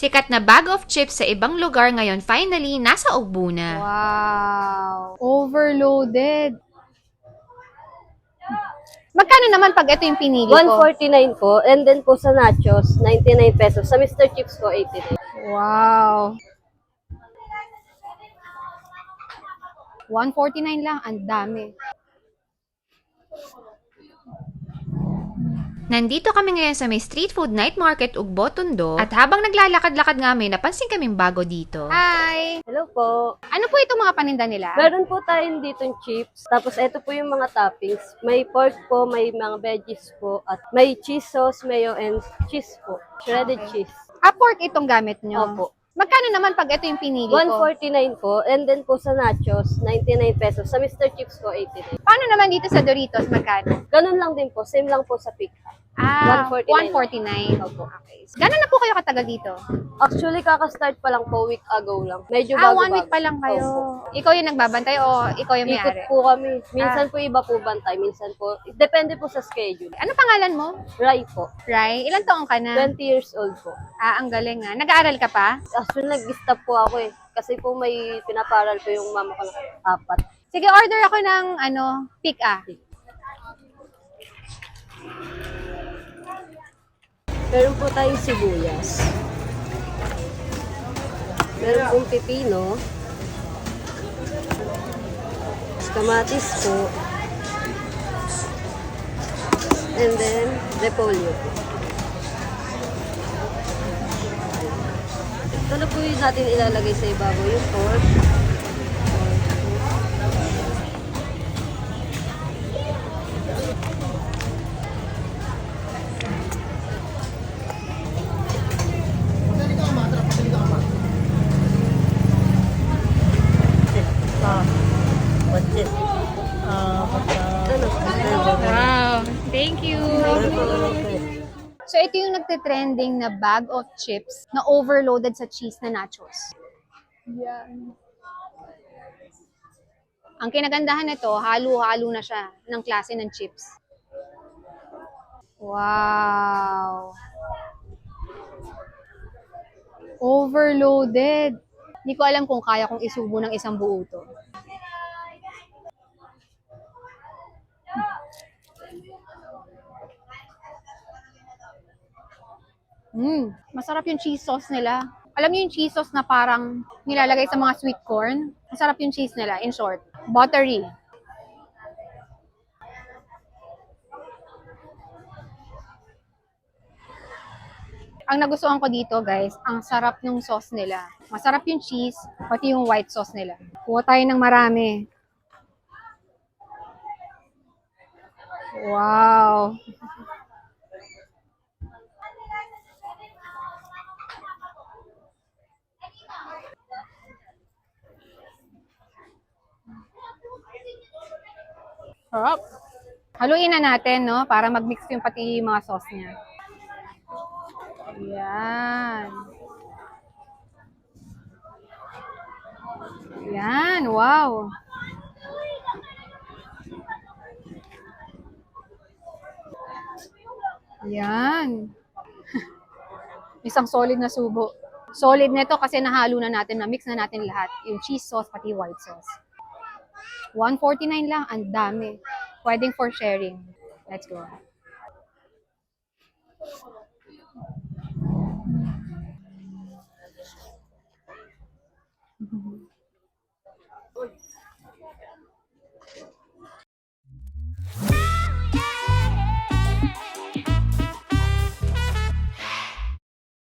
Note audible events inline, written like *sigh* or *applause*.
Sikat na bag of chips sa ibang lugar ngayon finally nasa Ugbo na. Wow. Overloaded. Magkano naman pag ito yung pinili ko? 149 po. And then po sa nachos, 99 pesos. Sa Mr. Chips po, 89. Wow. 149 lang. Ang dami. Nandito kami ngayon sa may street food night market Ugbo, Tondo. At habang naglalakad-lakad nga may napansin kaming bago dito. Hi! Hello po. Ano po itong mga paninda nila? Meron po tayong ditong chips. Tapos ito po yung mga toppings. May pork po, may mga veggies po. At may cheese sauce, mayo, and cheese po. Shredded cheese. Ah, pork itong gamit nyo? Opo. Magkano naman pag ito yung pinili ko? 149 po. And then po sa nachos, 99 pesos. Sa Mr. Chips po, 89. Paano naman dito sa Doritos? Magkano? Ganun lang din po. Same lang po sa pick. Ah, 149. 149. Opo. Okay. Gano'n na po kayo katagal dito? Actually, kaka-start pa lang po week ago lang. Medyo ah, bago-bago. one week pa lang kayo. Opo. Ikaw yung nagbabantay o ikaw yung Ikot may-ari? po kami. Minsan Ah. po iba po bantay, minsan po. Depende po sa schedule. Ano pangalan mo? Rai po. Rai? Ilan taong ka na? 20 years old po. Ah, ang galing nga. Nag-aaral ka pa? Actually, nag-stop po ako eh. Kasi po may pinaparal po yung mama ko ng apat. Sige, order ako ng ano, pick ah. Meron po tayong sibuyas. Meron pong pipino. Kamatis po. And then, repolyo po. Ito na po yung natin ilalagay sa ibabaw yung pork. Thank you. So, ito yung nagte-trending na bag of chips na overloaded sa cheese na nachos. Yan. Ang kinagandahan nito, halo-halo na siya ng klase ng chips. Wow. Overloaded. Hindi ko alam kung kaya kong isubo ng isang buo to. Mm, masarap yung cheese sauce nila. Alam niyo yung cheese sauce na parang nilalagay sa mga sweet corn? Masarap yung cheese nila, in short. Buttery. Ang nagustuhan ko dito, guys, ang sarap ng sauce nila. Masarap yung cheese, pati yung white sauce nila. Kuha tayo ng marami. Wow. Sarap. Haluin na natin, no? Para mag-mix yung pati mga sauce niya. Yan. Yan, wow. Yan. *laughs* Isang solid na subo. Solid nito kasi nahalo na natin, na-mix na natin lahat. Yung cheese sauce, pati white sauce. 149 lang, ang dami. Pwedeng for sharing. Let's go.